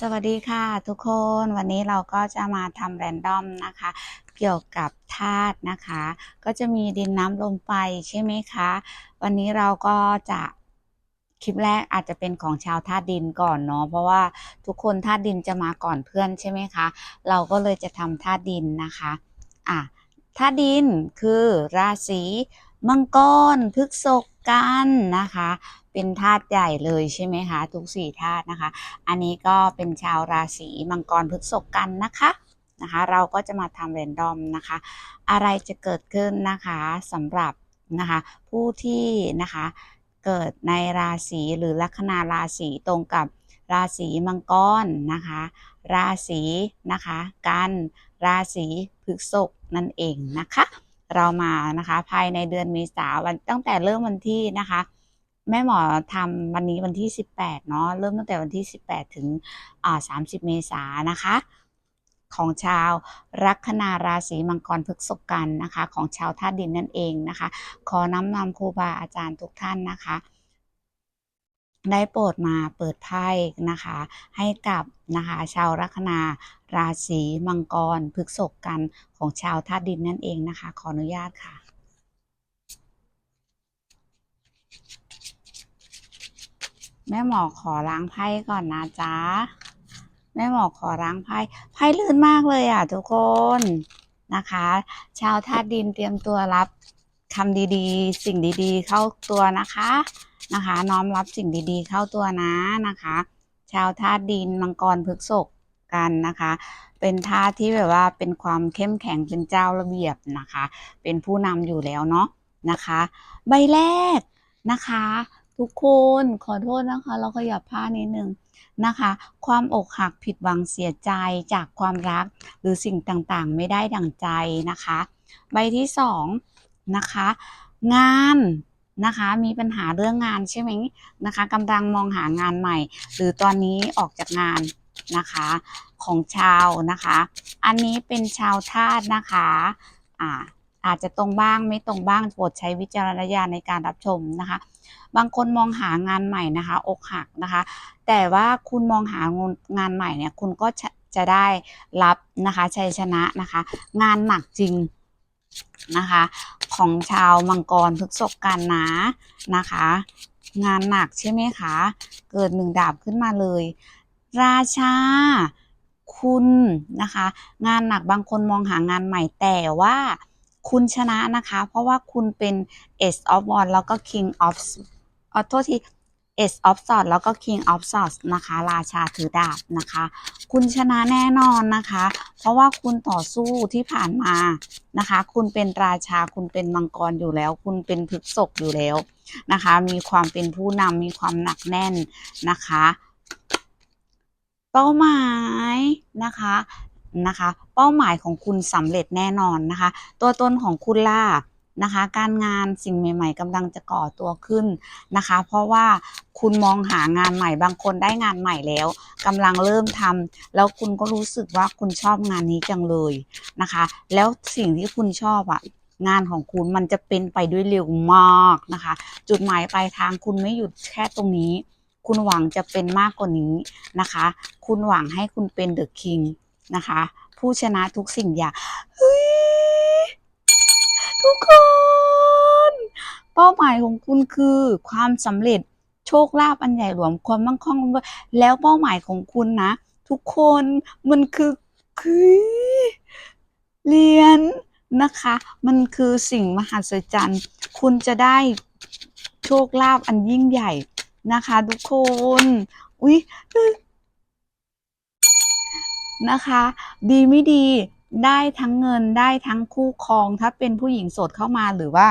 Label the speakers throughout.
Speaker 1: สวัสดีค่ะ ทุกคนวันนี้เราก็จะมาทำแรนดอมนะคะ เกี่ยวกับธาตุนะคะ ก็จะมีดินน้ำลมไฟใช่ไหมคะ วันนี้เราก็จะคลิปแรกอาจจะเป็นของชาวธาตุดินก่อนเนาะเพราะว่าทุกคนธาตุดินจะมาก่อนเพื่อนใช่ไหมคะ เราก็เลยจะทำธาตุดินนะคะอะธาตุดินคือราศีมังกรพฤษภกันนะคะ เป็นธาตุใหญ่เลยใช่ไหมคะ ทุกสี่ธาตุนะคะ อันนี้ก็เป็นชาวราศีมังกรพฤษภกันนะคะนะคะ เราก็จะมาทำเรนดอมนะคะ อะไรจะเกิดขึ้นนะคะสำหรับนะคะผู้ที่นะคะเกิดในราศีหรือลัคนาราศีตรงกับราศีมังกรนะคะ ราศีนะคะกันราศีพฤษภนั่นเองนะคะ เรามานะคะภายในเดือนเมษาวันตั้งแต่เริ่มวันที่นะคะ แม่หมอทำวันนี้วันที่ 18 เนาะเริ่มตั้งแต่วันที่ 18 ถึงอ่า30 เมษายนนะคะ ของชาวลัคนาราศีมังกรพฤกษกันนะคะ ของชาวธาตุดินนั่นเองนะคะ ขอน้ำนำครูบาอาจารย์ทุกท่านนะคะ ได้โปรดมาเปิดไพ่นะคะ ให้กับนะคะชาวลัคนาราศีมังกรพฤกษกันของชาวธาตุดินนั่นเองนะคะ ขออนุญาตค่ะ แม่หมอขอล้างไพ่ก่อนนะจ๊ะ แม่หมอขอล้างไพ่ ไพ่ลื่นมากเลยอะทุกคนนะคะ ชาวธาตุดินเตรียมตัวรับคำดีๆ สิ่งดีๆ เข้าตัวนะคะนะคะ น้อมรับสิ่งดีๆ เข้าตัวนะนะคะ ชาวธาตุดินมังกรพฤกษภกันนะคะ เป็นธาตุที่แบบว่าเป็นความเข้มแข็งเป็นเจ้าระเบียบนะคะ เป็นผู้นำอยู่แล้วเนาะนะคะ ใบแรกนะคะ ทุกคนขอโทษนะคะ เราขยับผ้านิดนึงนะคะ ความอกหักผิดหวังเสียใจจากความรักหรือสิ่งต่างๆ ไม่ได้ดั่งใจนะคะ ใบที่สองนะคะ งานนะคะมีปัญหาเรื่องงานใช่ไหมนะคะกำลังมองหางานใหม่ หรือตอนนี้ออกจากงานนะคะของชาวนะคะ อันนี้เป็นชาวธาตุนะคะอ่าอาจจะตรงบ้างไม่ตรงบ้างโปรดใช้วิจารณญาณในการรับชมนะคะ บางคนมองหางานใหม่นะคะอกหักนะคะ แต่ว่าคุณมองหางานใหม่เนี่ยคุณก็จะได้รับนะคะชัยชนะนะคะ งานหนักจริงนะคะ ของชาวมังกรพฤษภกันนะนะคะ งานหนักใช่ไหมคะ เกิดหนึ่งดาบขึ้นมาเลย ราชาคุณนะคะ งานหนักบางคนมองหางานใหม่แต่ว่า คุณชนะนะคะ เพราะว่าคุณเป็น Ace of Wands แล้วก็ King of ขอโทษที Ace of Swords แล้วก็ King of Swords นะคะ ราชาถือดาบนะคะ คุณชนะแน่นอนนะคะ เพราะว่าคุณต่อสู้ที่ผ่านมานะคะ คุณเป็นราชาคุณเป็นมังกรอยู่แล้ว คุณเป็นพฤกษกอยู่แล้วนะคะ มีความเป็นผู้นำมีความหนักแน่นนะคะ เป้าหมายนะคะ นะคะ เป้าหมายของคุณสำเร็จแน่นอนนะคะ ตัวตนของคุณล่ะนะคะ การงานสิ่งใหม่ ๆกำลังจะก่อตัวขึ้นนะคะ เพราะว่าคุณมองหางานใหม่บางคนได้งานใหม่แล้วกำลังเริ่มทำแล้วคุณก็รู้สึกว่าคุณชอบงานนี้จังเลยนะคะ แล้วสิ่งที่คุณชอบอะงานของคุณมันจะเป็นไปด้วยเร็วมากนะคะ จุดหมายปลายทางคุณไม่หยุดแค่ตรงนี้ คุณหวังจะเป็นมากกว่านี้นะคะ คุณหวังให้คุณเป็นเดอะคิง นะคะ ผู้ชนะทุกสิ่งอย่างเฮ้ยทุกคน เป้าหมายของคุณคือความสำเร็จโชคลาภอันใหญ่หลวงความมั่งคั่งแล้วเป้าหมายของคุณนะ ทุกคนมันคือคือเรียญนะคะ มันคือสิ่งมหัศจรรย์ คุณจะได้โชคลาภอันยิ่งใหญ่นะคะ ทุกคน อุ๊ย นะคะ ดีไม่ดีได้ทั้งเงินได้ทั้งคู่ครอง ถ้าเป็นผู้หญิงโสดเข้ามาหรือว่า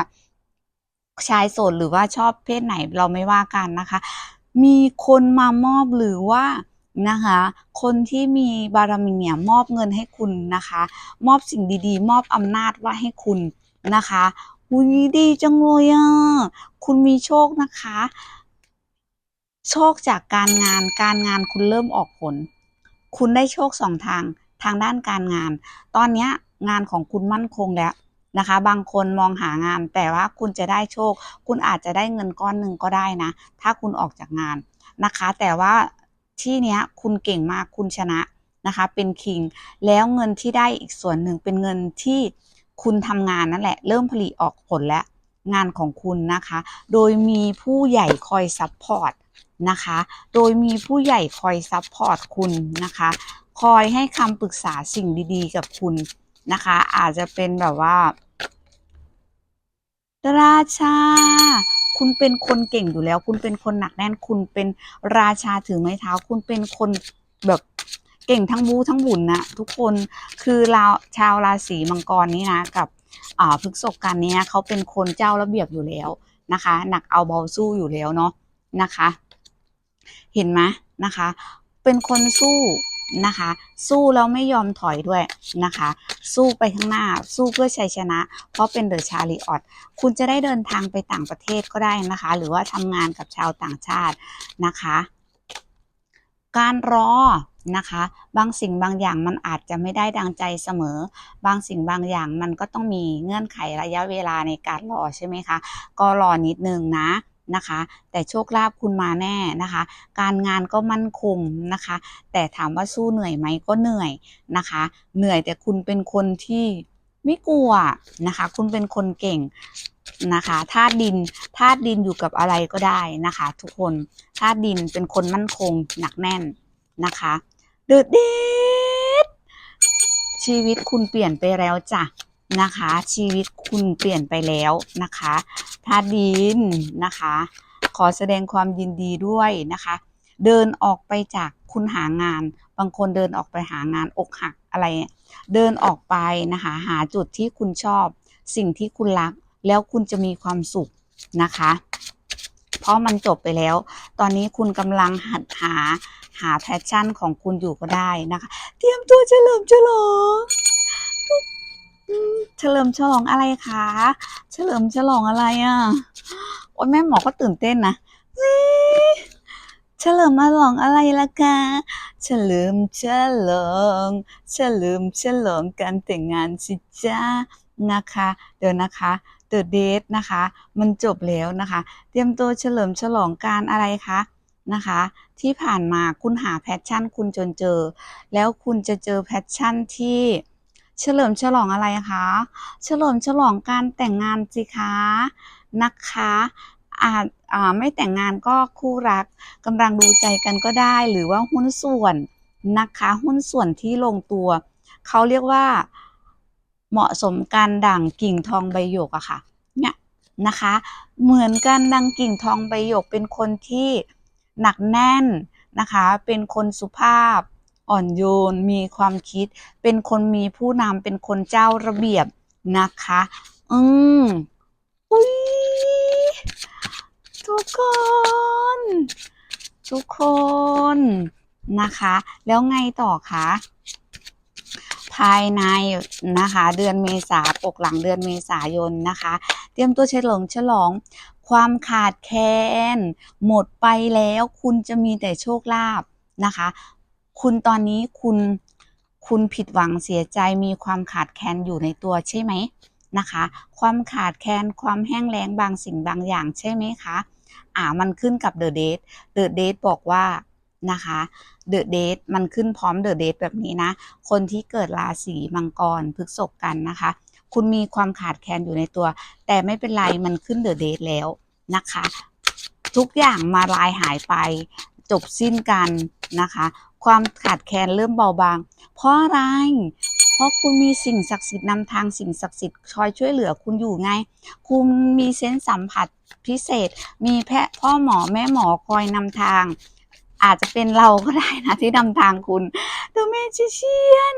Speaker 1: ชายโสดหรือว่าชอบเพศไหนเราไม่ว่ากันนะคะ มีคนมามอบหรือว่านะคะ คนที่มีบารมีเนี่ยมอบเงินให้คุณนะคะ มอบสิ่งดีๆ มอบอำนาจว่าให้คุณนะคะอุ้ยดีจังเลยอะคุณมีโชคนะคะ โชคจากการงานการงานคุณเริ่มออกผล คุณได้โชคสองทางทางด้านการงาน ตอนนี้งานของคุณมั่นคงแล้วนะคะ บางคนมองหางาน แต่ว่าคุณจะได้โชค คุณอาจจะได้เงินก้อนหนึ่งก็ได้นะ ถ้าคุณออกจากงานนะคะ แต่ว่าที่เนี้ยคุณเก่งมากคุณชนะนะคะ เป็นคิง แล้วเงินที่ได้อีกส่วนหนึ่งเป็นเงินที่คุณทำงานนั่นแหละ เริ่มผลิออกผลแล้วงานของคุณนะคะ โดยมีผู้ใหญ่คอยซัพพอร์ต นะคะ โดยมีผู้ใหญ่คอยซัพพอร์ตคุณนะคะ คอยให้คำปรึกษาสิ่งดีๆ กับคุณนะคะ อาจจะเป็นแบบว่า ราชา คุณเป็นคนเก่งอยู่แล้ว คุณเป็นคนหนักแน่น คุณเป็นราชาถือไม้เท้า คุณเป็นคนแบบเก่งทั้งบูทั้งบุญนะทุกคนคือเราชาวราศีมังกรนี้นะกับอ่าพฤกษกกันนี้เขาเป็นคนเจ้าระเบียบอยู่แล้วนะคะ หนักเอาเบาสู้อยู่แล้วเนาะนะคะ เห็นไหมนะคะ เป็นคนสู้นะคะ สู้แล้วไม่ยอมถอยด้วยนะคะ สู้ไปข้างหน้า สู้เพื่อชัยชนะ เพราะเป็นเดอะชาลีออตคุณจะได้เดินทางไปต่างประเทศก็ได้นะคะ หรือว่าทำงานกับชาวต่างชาตินะคะ การรอนะคะ บางสิ่งบางอย่างมันอาจจะไม่ได้ดังใจเสมอ บางสิ่งบางอย่างมันก็ต้องมีเงื่อนไขระยะเวลาในการรอใช่ไหมคะ ก็รอนิดนึงนะ นะคะ แต่โชคลาภคุณมาแน่นะคะ การงานก็มั่นคงนะคะ แต่ถามว่าสู้เหนื่อยไหมก็เหนื่อยนะคะ เหนื่อยแต่คุณเป็นคนที่ไม่กลัวนะคะ คุณเป็นคนเก่งนะคะธาตุดินธาตุดินอยู่กับอะไรก็ได้นะคะ ทุกคนธาตุดินเป็นคนมั่นคงหนักแน่นนะคะเดือดเด็ดชีวิตคุณเปลี่ยนไปแล้วจ้ะ นะคะ ชีวิตคุณเปลี่ยนไปแล้วนะคะธาตุดินนะคะ ขอแสดงความยินดีด้วยนะคะ เดินออกไปจากคุณหางาน บางคนเดินออกไปหางานอกหักอะไร เดินออกไปนะคะ หาจุดที่คุณชอบ สิ่งที่คุณรัก แล้วคุณจะมีความสุขนะคะ เพราะมันจบไปแล้ว ตอนนี้คุณกำลังหัดหาหาแพชชั่นของคุณอยู่ก็ได้นะคะ เตรียมตัวเฉลิมฉลองอืม เฉลิมฉลองอะไรคะเฉลิมฉลองอะไรอะโอ้ยแม่หมอก็ตื่นเต้นนะเฉลิมฉลองอะไรล่ะคะเฉลิมฉลองเฉลิมฉลองการแต่งงานสิจ้านะคะ เดี๋ยวนะคะเดอะเดทนะคะ มันจบแล้วนะคะ เตรียมตัวเฉลิมฉลองการอะไรคะนะคะ ที่ผ่านมาคุณหาแพชชั่นคุณจนเจอ แล้วคุณจะเจอแพชชั่นที่ เฉลิมฉลองอะไรคะ เฉลิมฉลองการแต่งงานสิคะนะคะอาจไม่แต่งงานก็คู่รักกำลังดูใจกันก็ได้ หรือว่าหุ้นส่วนนะคะ หุ้นส่วนที่ลงตัวเขาเรียกว่า เหมาะสมกันดั่งกิ่งทองใบหยกอะค่ะเนี่ยนะคะ เหมือนกันดังกิ่งทองใบหยกเป็นคนที่หนักแน่นนะคะ เป็นคนสุภาพ อ่อนโยน มีความคิด เป็นคนมีผู้นำเป็นคนเจ้าระเบียบนะคะ อืมอุ้ยทุกคน ทุกคนนะคะ แล้วไงต่อคะภายในนะคะ เดือนเมษาปกหลังเดือนเมษายนนะคะ เตรียมตัวเฉลิมฉลอง ความขาดแคลนหมดไปแล้วคุณจะมีแต่โชคลาภนะคะ คุณตอนนี้คุณคุณผิดหวังเสียใจมีความขาดแคลนอยู่ในตัวใช่ไหมนะคะ ความขาดแคลนความแห้งแล้งบางสิ่งบางอย่างใช่ไหมคะอ่ามันขึ้นกับเดอะเดทเดอะเดทบอกว่านะคะเดอะเดทมันขึ้นพร้อมเดอะเดทแบบนี้นะ คนที่เกิดราศีมังกรพฤษภกันนะคะ คุณมีความขาดแคลนอยู่ในตัว แต่ไม่เป็นไรมันขึ้นเดอะเดทแล้วนะคะ ทุกอย่างมาลายหายไปจบสิ้นกันนะคะ ความขาดแคลนเริ่มเบาบาง เพราะอะไร เพราะคุณมีสิ่งศักดิ์สิทธิ์นำทางสิ่งศักดิ์สิทธิ์คอยช่วยเหลือคุณอยู่ไง คุณมีเซนส์สัมผัสพิเศษ มีแพทย์พ่อหมอแม่หมอคอยนำทาง อาจจะเป็นเราก็ได้นะที่นำทางคุณ The Magician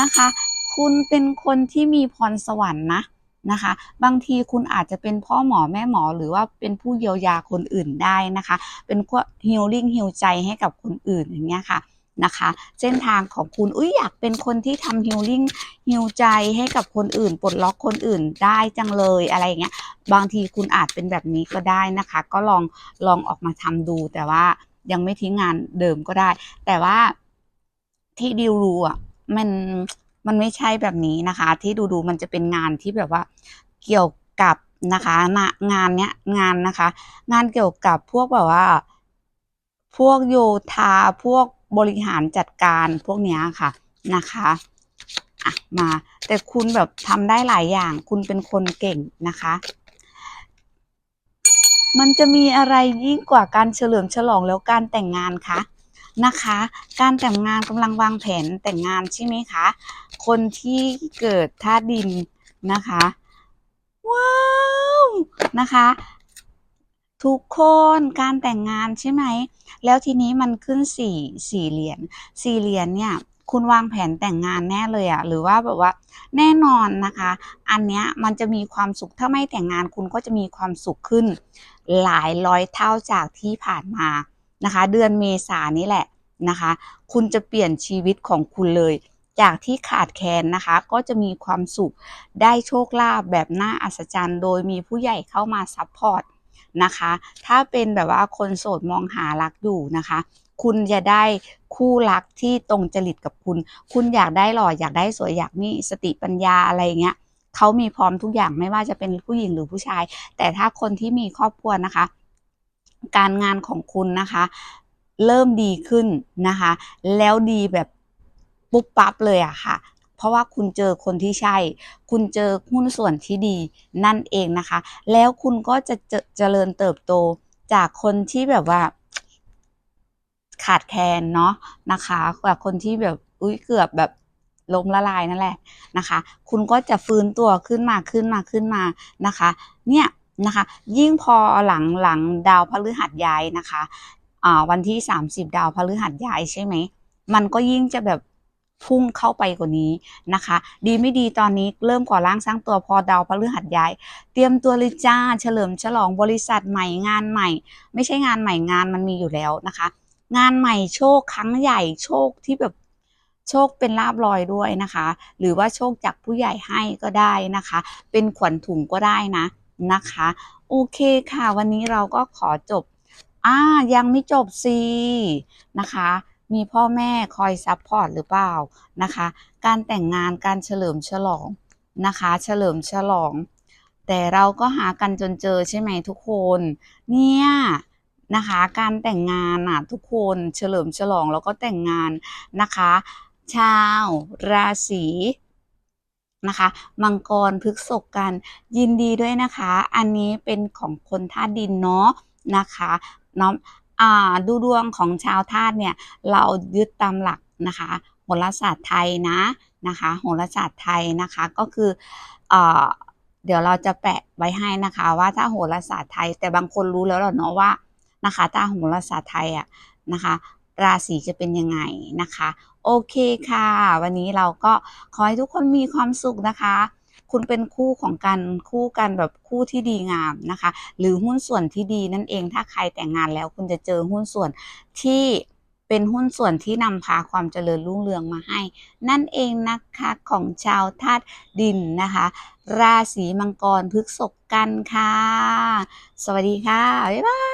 Speaker 1: นะคะ คุณเป็นคนที่มีพรสวรรค์นะนะคะ บางทีคุณอาจจะเป็นพ่อหมอแม่หมอหรือว่าเป็นผู้เยียวยาคนอื่นได้นะคะ เป็นพวก healing ฮิวใจให้กับคนอื่นอย่างเงี้ยค่ะ นะคะ เส้นทางของคุณอุ้ยอยากเป็นคนที่ทำ healing ฮิวใจให้กับคนอื่นปลดล็อกคนอื่นได้จังเลยอะไรอย่างเงี้ยบางทีคุณอาจเป็นแบบนี้ก็ได้นะคะ ก็ลองลองออกมาทำดูแต่ว่ายังไม่ทิ้งงานเดิมก็ได้ แต่ว่าที่ดิวรู้อะมันมันไม่ใช่แบบนี้นะคะ ที่ดูดูมันจะเป็นงานที่แบบว่าเกี่ยวกับนะคะงานเนี้ยงานนะคะ งานเกี่ยวกับพวกแบบว่า พวกโยธาพวก บริหารจัดการพวกนี้ค่ะนะคะอะมาแต่คุณแบบทำได้หลายอย่าง คุณเป็นคนเก่งนะคะ มันจะมีอะไรยิ่งกว่าการเฉลิมฉลองแล้วการแต่งงานคะนะคะ การแต่งงานกำลังวางแผนแต่งงานใช่ไหมคะ คนที่เกิดธาตุดินนะคะ ว้าว นะคะ ทุกคนการแต่งงานใช่ไหม แล้วทีนี้มันขึ้นสี่สี่เหรียญสี่เหรียญเนี่ย คุณวางแผนแต่งงานแน่เลยอะหรือว่าแบบว่าแน่นอนนะคะ อันเนี้ยมันจะมีความสุขถ้าไม่แต่งงานคุณก็จะมีความสุขขึ้น หลายร้อยเท่าจากที่ผ่านมานะคะ เดือนเมษานนี้แหละนะคะ คุณจะเปลี่ยนชีวิตของคุณเลย จากที่ขาดแคลนนะคะ ก็จะมีความสุขได้โชคลาภแบบน่าอัศจรรย์ โดยมีผู้ใหญ่เข้ามาซัพพอร์ต นะคะ ถ้าเป็นแบบว่าคนโสดมองหารักอยู่นะคะ คุณจะได้คู่รักที่ตรงจริตกับคุณ คุณอยากได้หล่ออยากได้สวยอยากมีสติปัญญาอะไรอย่างเงี้ยเขามีพร้อมทุกอย่างไม่ว่าจะเป็นผู้หญิงหรือผู้ชาย แต่ถ้าคนที่มีครอบครัวนะคะ การงานของคุณนะคะ เริ่มดีขึ้นนะคะ แล้วดีแบบปุ๊บปั๊บเลยอะค่ะ เพราะว่าคุณเจอคนที่ใช่ คุณเจอหุ้นส่วนที่ดีนั่นเองนะคะ แล้วคุณก็จะเจเจริญเติบโตจากคนที่แบบว่า ขาดแคลนเนาะนะคะจากคนที่แบบอุ้ยเกือบแบบล้มละลายนั่นแหละนะคะ คุณก็จะฟื้นตัวขึ้นมาขึ้นมาขึ้นมานะคะ เนี่ยนะคะ ยิ่งพอหลังหลังดาวพฤหัสย้ายนะคะอ่าวันที่ 30 ดาวพฤหัสย้ายใช่ไหม มันก็ยิ่งจะแบบ พุ่งเข้าไปกว่านี้นะคะ ดีไม่ดีตอนนี้เริ่มก่อร่างสร้างตัวพอดาวพฤหัสย้าย เตรียมตัวเลยจ้าเฉลิมฉลองบริษัทใหม่งานใหม่ ไม่ใช่งานใหม่งานมันมีอยู่แล้วนะคะ งานใหม่โชคครั้งใหญ่โชคที่แบบโชคเป็นลาบลอยด้วยนะคะ หรือว่าโชคจากผู้ใหญ่ให้ก็ได้นะคะ เป็นขวัญถุงก็ได้นะนะคะ โอเคค่ะ วันนี้เราก็ขอจบอ่ายังไม่จบสินะคะมีพ่อแม่คอยซัพพอร์ตหรือเปล่านะคะ การแต่งงานการเฉลิมฉลองนะคะ เฉลิมฉลอง แต่เราก็หากันจนเจอใช่ไหมทุกคน เนี่ยนะคะ การแต่งงานอะทุกคนเฉลิมฉลองแล้วก็แต่งงานนะคะ ชาวราศีนะคะมังกรพฤกษภกันยินดีด้วยนะคะ อันนี้เป็นของคนธาตุดินเนาะนะคะเนาะอ่า ดูดวงของชาวธาตุเนี่ยเรายึดตามหลักนะคะโหราศาสตร์ไทยนะนะคะโหราศาสตร์ไทยนะคะก็คือเอ่อเดี๋ยวเราจะแปะไว้ให้นะคะว่าถ้าโหราศาสตร์ไทย แต่บางคนรู้แล้วหรอเนาะว่านะคะถ้าโหราศาสตร์ไทยอะนะคะราศีจะเป็นยังไงนะคะ โอเคค่ะ วันนี้เราก็ขอให้ทุกคนมีความสุขนะคะ คุณเป็นคู่ของกันคู่กันแบบคู่ที่ดีงามนะคะ หรือหุ้นส่วนที่ดีนั่นเองถ้าใครแต่งงานแล้วคุณจะเจอหุ้นส่วนที่เป็นหุ้นส่วนที่นำพาความเจริญรุ่งเรืองมาให้ นั่นเองนะคะของชาวธาตุดินนะคะ ราศีมังกรพฤกษภกันค่ะ สวัสดีค่ะ บ๊ายบาย